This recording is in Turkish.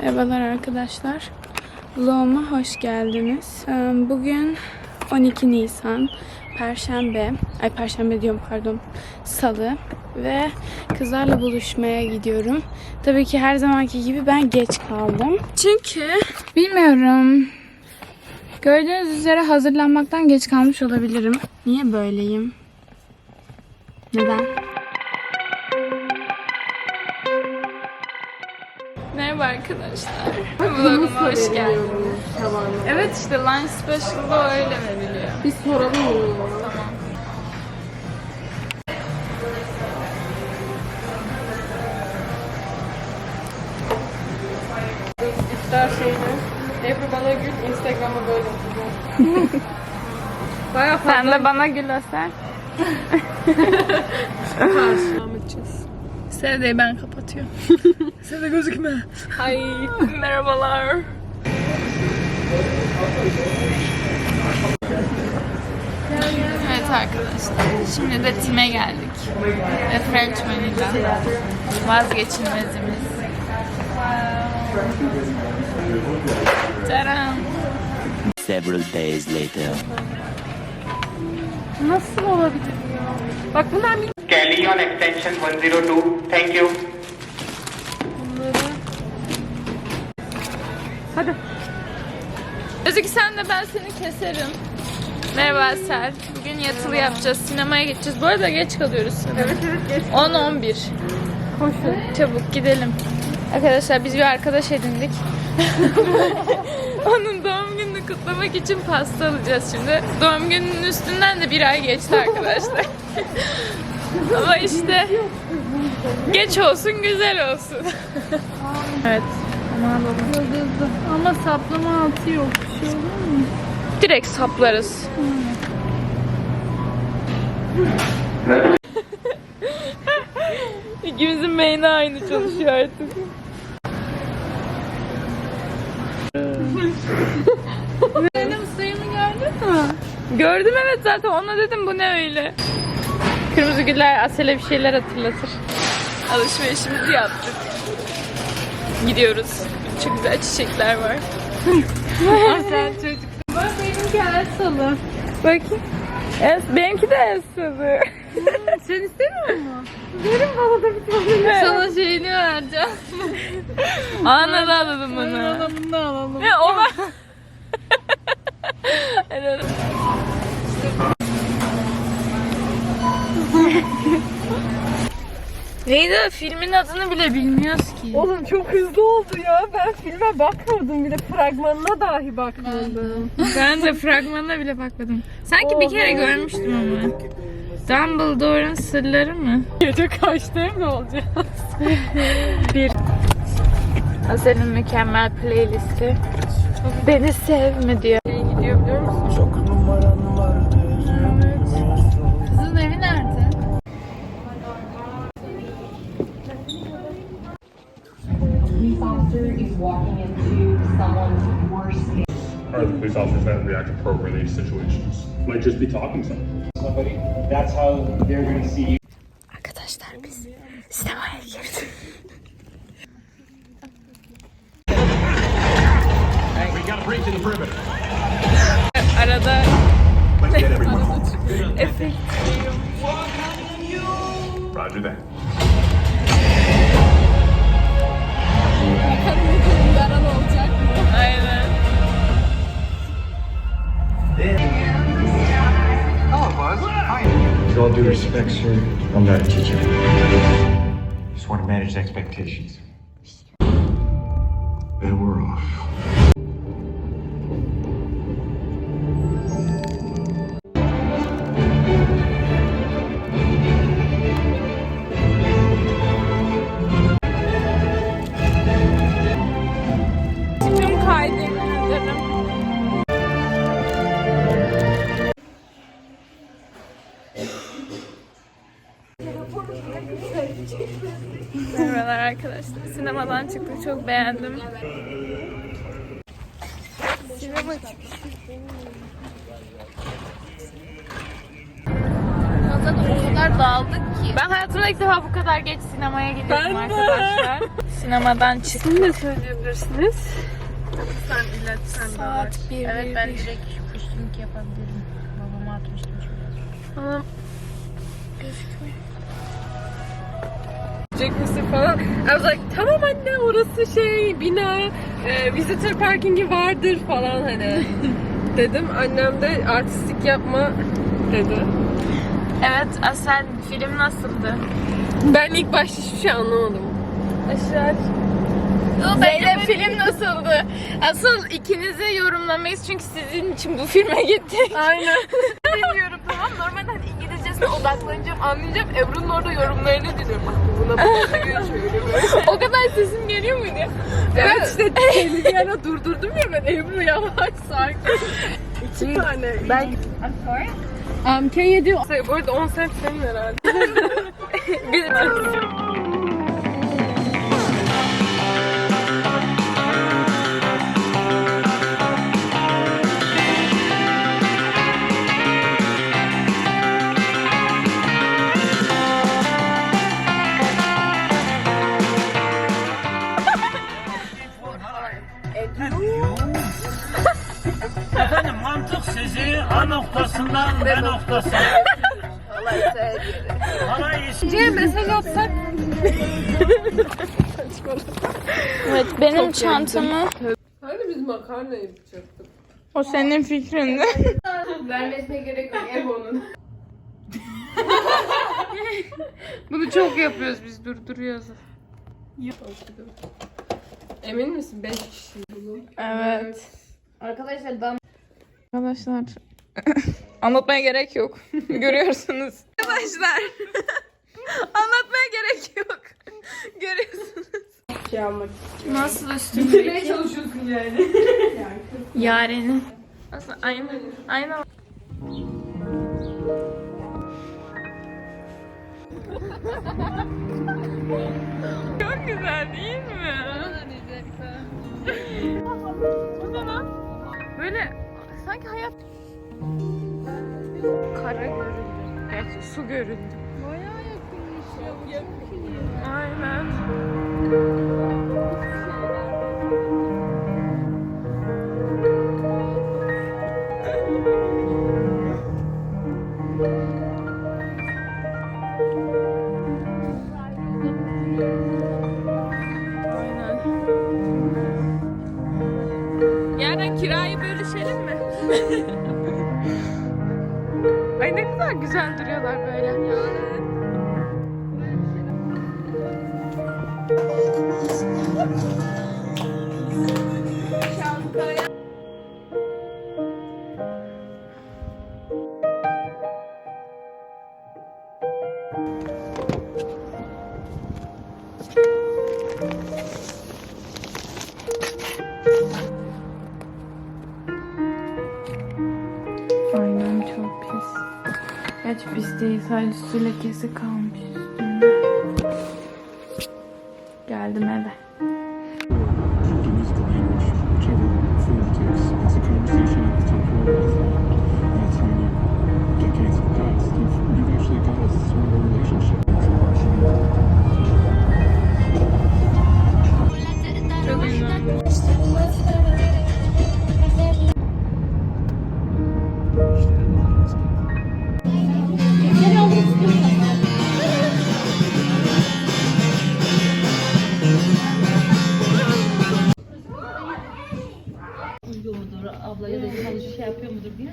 Merhabalar arkadaşlar. Vloguma hoş geldiniz. Bugün 12 Nisan, Perşembe. Ay Perşembe diyorum pardon. Salı. Ve kızlarla buluşmaya gidiyorum. Tabii ki her zamanki gibi ben geç kaldım. Çünkü bilmiyorum. Gördüğünüz üzere hazırlanmaktan geç kalmış olabilirim. Niye böyleyim? Neden? Arkadaşlar. Vloguma hoş geldiniz. Evet işte lunch special'da öyle veriliyor. Bir soralım onu. İftar şeyini. Ebru bana gül Instagram'a böyle atacağım. Baya Sen de bana gül öser. karşılam edeceğiz. Sevdeyi ben kapatıyorum. Sevde gözükme. Ay. Merhabalar. Evet arkadaşlar. Şimdi de Tim'e geldik. Ve French Vanilla. Vazgeçilmezimiz. Tadam. Several days later. Nasıl olabilir ya? Bak bunlar Kelly on extension 102. Thank you. Hadi. Özgü sen de ben seni keserim. Merhaba Sel. Bugün yatılı yapacağız. Sinemaya gideceğiz. Bu arada geç kalıyoruz. Evet evet geç. 10-11. Koşun. Çabuk gidelim. Arkadaşlar biz bir arkadaş edindik. Onun doğum gününü kutlamak için pasta alacağız şimdi. Doğum gününün üstünden de bir ay geçti arkadaşlar. Ama işte geç olsun güzel olsun. evet. Aman. Yıldızlı. Ama saplama altı yok. Bir şey olur mu? Direkt saplarız. İkimizin beyni aynı çalışıyor artık. Benim suyumu gördün mü? Gördüm evet zaten ona dedim bu ne öyle. Kırmızı güller Asel'e bir şeyler hatırlatır. Alışverişimizi yaptık. Gidiyoruz. Çok güzel çiçekler var. Sen çocuk. Bak benimki el salı. Bakayım. Es, benimki de Elsa'dı. Sen istemiyor musun? Verin bana da bir tane. Sana şeyini vereceğim. Anladı anladım Bunu bunu. alalım bunu alalım. Ne ona? Evet. Neydi filmin adını bile bilmiyoruz ki. Oğlum çok hızlı oldu ya. Ben filme bakmadım bile. Fragmanına dahi bakmadım. Ben de fragmanına bile bakmadım. Sanki bir kere görmüştüm ama. Dumbledore'un sırları mı? Gece kaçta mı olacak? Bir. Asel'in mükemmel playlisti. Beni sevme diyor. Officer is walking into someone's worst Are the police officers that react appropriately to situations? Might just be talking to someone. somebody, that's how they're going to see you. Arkadaşlar biz sinemaya girdik. We got a breach in the perimeter. Arada Let's efekt. Roger that. Due respect, sir, I'm not a teacher. Just want to manage expectations. And we're off. Tüm kaydettirdim. Merhabalar arkadaşlar. Sinemadan çıktık. Çok beğendim. Sinema çıkışı. zaten o kadar dağıldık ki. Ben hayatımda ilk defa bu kadar geç sinemaya gidiyorum Ben de. arkadaşlar. Sinemadan çıktım. Siz de söyleyebilirsiniz. Saat bir, Evet bir, ben bir. direkt üstünlük yapabilirim. Babama atmıştım şöyle. Tamam. Jack misin falan. I was like tamam anne orası şey bina e, visitor parkingi vardır falan hani. Dedim annem de artistik yapma dedi. Evet Asel film nasıldı? Ben ilk başta hiçbir şey anlamadım. Aşağı Zeynep film nasıldı? Asıl ikinize yorumlamayız çünkü sizin için bu filme gittik. Aynen. Bilmiyorum tamam normalde hani İngilizcesine odaklanacağım anlayacağım Ebru'nun orada yorumlarını dinliyorum. Buna şöyle böyle. o kadar sesim geliyor muydu? Evet işte seni bir ara durdurdum ya ben Ebru yavaş sakin. İki tane. Ben... Um, can you do... Bu arada 10 cent senin herhalde. Bir noktasından B noktasına. Parayı C'ye mesaj atsak Evet benim çantamı Hani biz makarna yapacaktık. o senin fikrindi. Vermesine gerek yok Ebo'nun. Bunu çok yapıyoruz biz durduruyoruz. Emin misin? 5 kişi. Evet. Arkadaşlar ben Arkadaşlar anlatmaya gerek yok. Görüyorsunuz. Arkadaşlar anlatmaya gerek yok. Görüyorsunuz. Nasıl üstündeki? çalışıyorsun yani. Yaren'i. Aslında aynı. Aynı. Çok güzel değil mi? Bu ne lan? Böyle sanki hayat kara göründü. Gerçi su göründü. Bayağı yakınmış ya. Aynen. Aynen. Yarın kirayı bölüşelim mi? Ay ne kadar güzel duruyorlar böyle. Geç pis değil sadece su lekesi kalmış üstünde. Geldim eve. Da